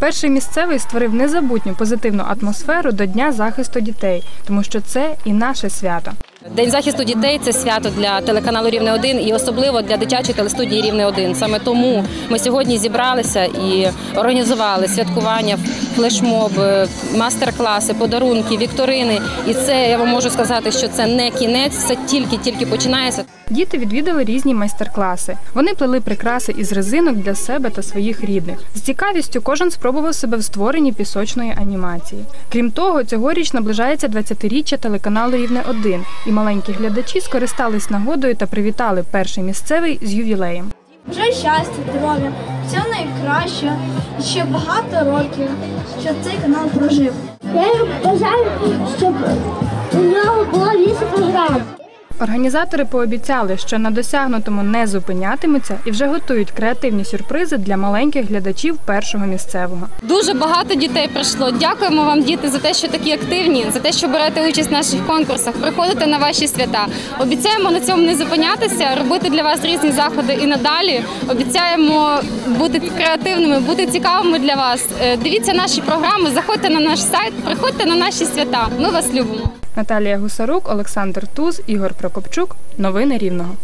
Перший місцевий створив незабутню позитивну атмосферу до Дня захисту дітей, тому що це і наше свято. День захисту дітей це свято для телеканалу Рівне 1 і особливо для дитячої телестудії Рівне 1 Саме тому ми сьогодні зібралися і організували святкування, флешмоб, е, мастер-класи, подарунки, вікторини. І це я вам можу сказати, що це не кінець, це тільки-тільки починається. Діти відвідали різні майстер-класи. Вони плели прикраси із резинок для себе та своїх рідних. З цікавістю кожен спробував себе в створенні пісочної анімації. Крім того, цьогоріч наближається 20-річчя телеканалу Рівне 1 і маленькі глядачі скористались нагодою та привітали перший місцевий з ювілеєм. Бажаю щастя, здоров'я, всього найкраще і ще багато років, що цей канал прожив. Я бажаю, щоб у нього було 8 програм. Організатори пообіцяли, що на досягнутому не зупинятимуться і вже готують креативні сюрпризи для маленьких глядачів першого місцевого. Дуже багато дітей прийшло. Дякуємо вам, діти, за те, що такі активні, за те, що берете участь в наших конкурсах, приходите на ваші свята. Обіцяємо на цьому не зупинятися, робити для вас різні заходи і надалі. Обіцяємо бути креативними, бути цікавими для вас. Е, Дивіться наші програми, заходьте на наш сайт, приходьте на наші свята. Ми вас любимо. Наталія Гусарук, Олександр Туз, Ігор Прокопчук. Новини Рівного.